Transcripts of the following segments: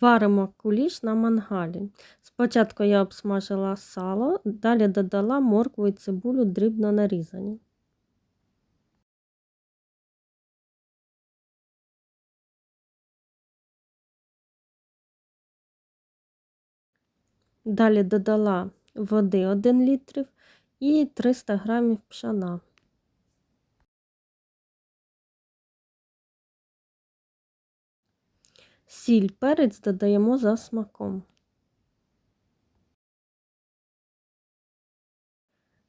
Варимо куліш на мангалі. Спочатку я обсмажила сало, далі додала моркву і цибулю дрібно нарізані. Далі додала води 1 літрів і 300 грамів пшона. Сіль, перець додаємо за смаком.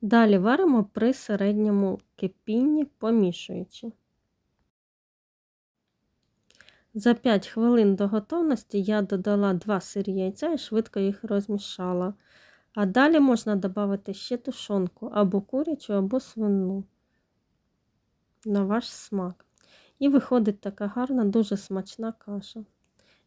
Далі варимо при середньому кипінні, помішуючи. За 5 хвилин до готовності я додала 2 сирі яйця і швидко їх розмішала. А далі можна додати ще тушонку або курячу, або свину на ваш смак. І виходить така гарна, дуже смачна каша.